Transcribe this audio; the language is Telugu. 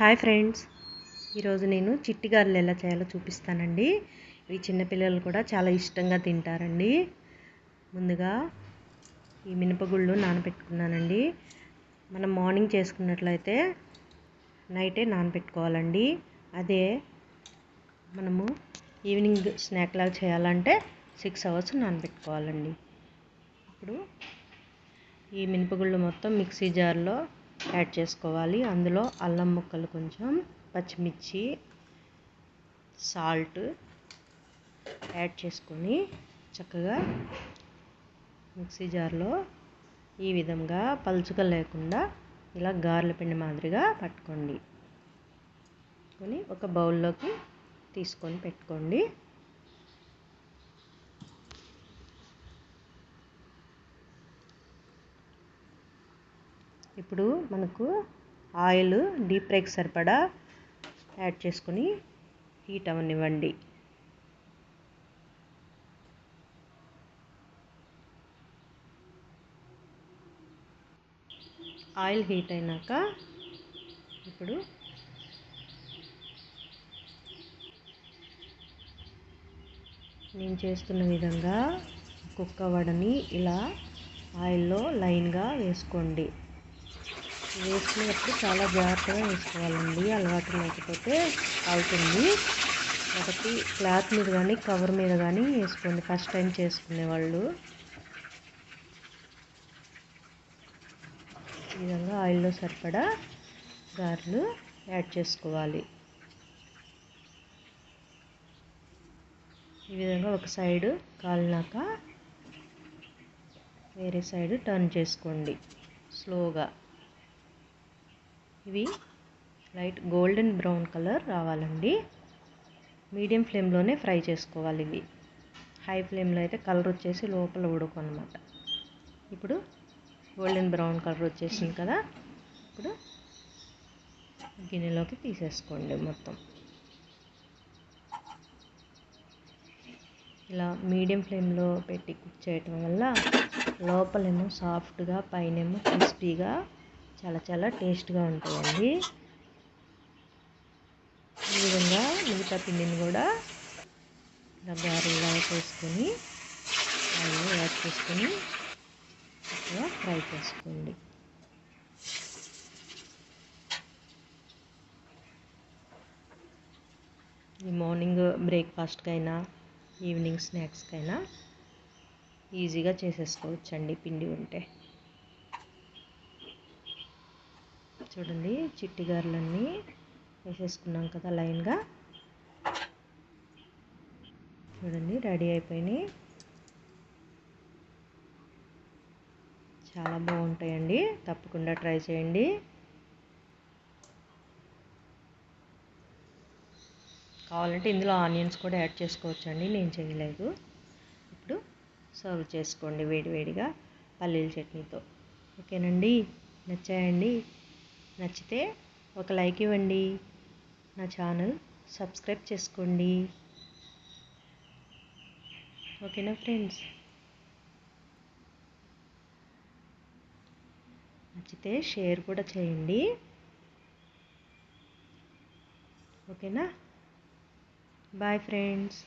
Hi friends. ఈరోజు నేను చిట్టి గారెలు ఎలా చేయాలో చూపిస్తానండి. ఇవి చిన్నపిల్లలు కూడా చాలా ఇష్టంగా తింటారండి. ముందుగా ఈ మినపగుళ్ళు నానబెట్టుకున్నానండి. మనం మార్నింగ్ చేసుకున్నట్లయితే నైటే నానబెట్టుకోవాలండి. అదే మనము ఈవినింగ్ స్నాక్ లాగా చేయాలంటే సిక్స్ అవర్స్ నానబెట్టుకోవాలండి. ఇప్పుడు ఈ మినపగుళ్ళు మొత్తం మిక్సీ జార్లో యాడ్ చేసుకోవాలి. అందులో అల్లం ముక్కలు కొంచెం పచ్చిమిర్చి సాల్ట్ యాడ్ చేసుకొని చక్కగా మిక్సీ జార్లో ఈ విధంగా పలుచుక లేకుండా ఇలా గారెల పిండి మాదిరిగా పట్టుకోండి. కొని ఒక బౌల్లోకి తీసుకొని పెట్టుకోండి. ఇప్పుడు మనకు ఆయిల్ డీప్ ఫ్రైకి సరిపడా యాడ్ చేసుకొని హీట్ అవనివ్వండి. ఆయిల్ హీట్ అయినాక ఇప్పుడు నేను చేస్తున్న విధంగా కుక్క వడని ఇలా ఆయిల్లో లైన్గా వేసుకోండి. వేసినప్పుడు చాలా జాగ్రత్తగా వేసుకోవాలండి. అలవాటు లేకపోతే అవుతుంది. ఒకటి క్లాత్ మీద కానీ కవర్ మీద కానీ వేసుకోండి. ఫస్ట్ టైం చేసుకునే వాళ్ళు ఈ విధంగా ఆయిల్లో సరిపడా గారెలు యాడ్ చేసుకోవాలి. ఈ విధంగా ఒక సైడ్ కాలినాక వేరే సైడ్ టర్న్ చేసుకోండి. స్లోగా. ఇవి లైట్ గోల్డెన్ బ్రౌన్ కలర్ రావాలండి. మీడియం ఫ్లేమ్లోనే ఫ్రై చేసుకోవాలి ఇవి హై ఫ్లేమ్లో అయితే కలర్ వచ్చేసి లోపల ఉడకు అనమాట ఇప్పుడు గోల్డెన్ బ్రౌన్ కలర్ వచ్చేసింది కదా. ఇప్పుడు గిన్నెలోకి తీసేసుకోండి మొత్తం. ఇలా మీడియం ఫ్లేమ్లో పెట్టి కుక్ చేయటం వల్ల లోపలేమో సాఫ్ట్గా పైనేమో క్రిస్పీగా చాలా చాలా టేస్ట్గా ఉంటాయండి. ఈ విధంగా మిగతా పిండిని కూడా ఇలా గారెలా చేసుకొని ఆయిల్ యాడ్ చేసుకొని చక్కగా ఫ్రై చేసుకోండి. ఈ మార్నింగ్ బ్రేక్ఫాస్ట్కైనా ఈవినింగ్ స్నాక్స్కైనా ఈజీగా చేసేసుకోవచ్చండి పిండి ఉంటే. చూడండి చిట్టి గారెలన్నీ వేసేసుకున్నాం కదా లైన్గా. చూడండి రెడీ అయిపోయినాయి. చాలా బాగుంటాయండి తప్పకుండా ట్రై చేయండి. కావాలంటే ఇందులో ఆనియన్స్ కూడా యాడ్ చేసుకోవచ్చండి నేను చేయలేదు. ఇప్పుడు సర్వ్ చేసుకోండి వేడివేడిగా పల్లీల చట్నీతో. ఓకేనండి నచ్చాయండి? నచ్చితే ఒక లైక్ ఇవ్వండి. నా ఛానల్ సబ్స్క్రైబ్ చేసుకోండి. ఓకేనా ఫ్రెండ్స్? నచ్చితే షేర్ కూడా చేయండి. ఓకేనా? Bye friends.